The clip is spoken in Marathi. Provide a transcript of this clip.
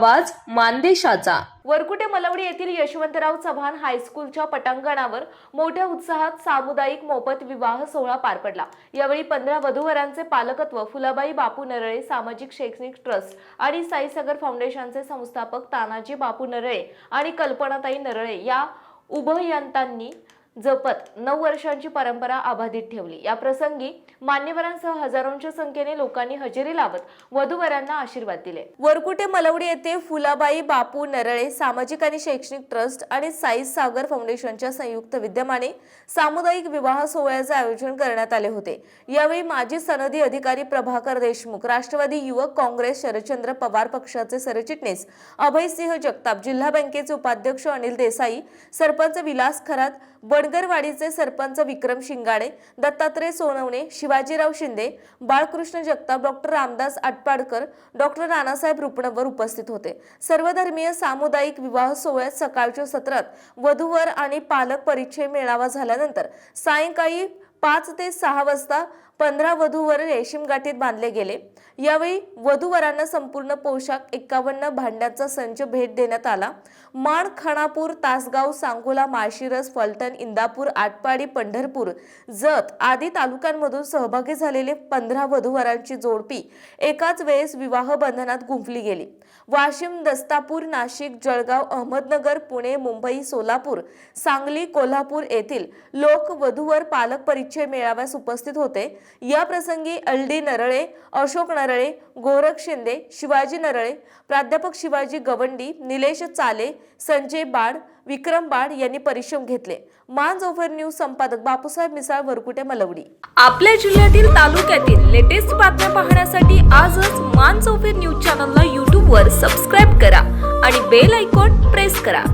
आवाज मानदेशाचा. वरकुटे मलवडी येथील यशवंतराव चव्हाण हायस्कूलच्या पटांगणावर मोठ्या उत्साहात सामुदायिक मोफत विवाह सोहळा पार पडला. यावेळी पंधरा वधूवरांचे पालकत्व फुलाबाई बापू नरळे सामाजिक शैक्षणिक ट्रस्ट आणि साईसागर फाउंडेशनचे संस्थापक तानाजी बापू नरळे आणि कल्पनाताई नरळे या उभयंतांनी जपत नऊ वर्षांची परंपरा अबाधित ठेवली. या प्रसंगी मान्यवरांसह हजारोंच्या संख्येने लोकांनी हजेरी लावत वधूवरांना आशीर्वाद दिले. वरकुटे मलवडी येथे फुलाबाई बापू नरळे सामाजिक आणि शैक्षणिक ट्रस्ट आणि साई सागर फाउंडेशनच्या संयुक्त विद्यमाने सामुदायिक विवाह सोहळ्याचे आयोजन करण्यात आले होते. यावेळी माजी सनदी अधिकारी प्रभाकर देशमुख राष्ट्रवादी युवक काँग्रेस शरदचंद्र पवार पक्षाचे सरचिटणीस अभयसिंह जगताप जिल्हा बँकेचे उपाध्यक्ष अनिल देसाई सरपंच विलास खरात बडगरवाडीचे सरपंच विक्रम शिंगाडे दत्तात्रय सोनवणे शिवाजीराव शिंदे बाळकृष्ण जगताप डॉक्टर रामदास आटपाडकर डॉक्टर नानासाहेब रुपणवर उपस्थित होते. सर्वधर्मीय सामुदायिक विवाह सोहळ्यात सकाळच्या सत्रात वधूवर आणि पालक परिचय मेळावा झाल्यानंतर सायंकाळी पाच ते सहा वाजता पंधरा वधूवर रेशीम गाठीत बांधले गेले. यावेळी वधूवरांना संपूर्ण पोशाख एकावन्न भांड्यांचा संच भेट देण्यात आला. माण खानापूर तासगाव सांगोला माळशिरस फलटण इंदापूर आटपाडी पंढरपूर जत आदी तालुक्यांमधून सहभागी झालेले पंधरा वधूवरांची जोडपी एकाच वेळेस विवाह बंधनात गुंफली गेली. वाशिम दस्तापूर नाशिक जळगाव अहमदनगर पुणे मुंबई सोलापूर सांगली कोल्हापूर येथील लोक वधूवर पालक परिचय मेळाव्यास उपस्थित होते. या प्रसंगी एल डी नरळे अशोक नरळे गोरख शिंदे शिवाजी नरळे प्राध्यापक शिवाजी गवंडी निलेश चाले संजय बाड विक्रम बाड यांनी परिश्रम घेतले. मान जोफर न्यूज संपादक बापूसाहेब मिसाळ वरकुटे मलवडी. आपल्या जिल्ह्यातील तालुक्यातील लेटेस्ट बातम्या पाहण्यासाठी आजच मान चौफेर न्यूज चॅनलला यूट्यूबवर सबस्क्राईब करा आणि बेल आयकॉन प्रेस करा.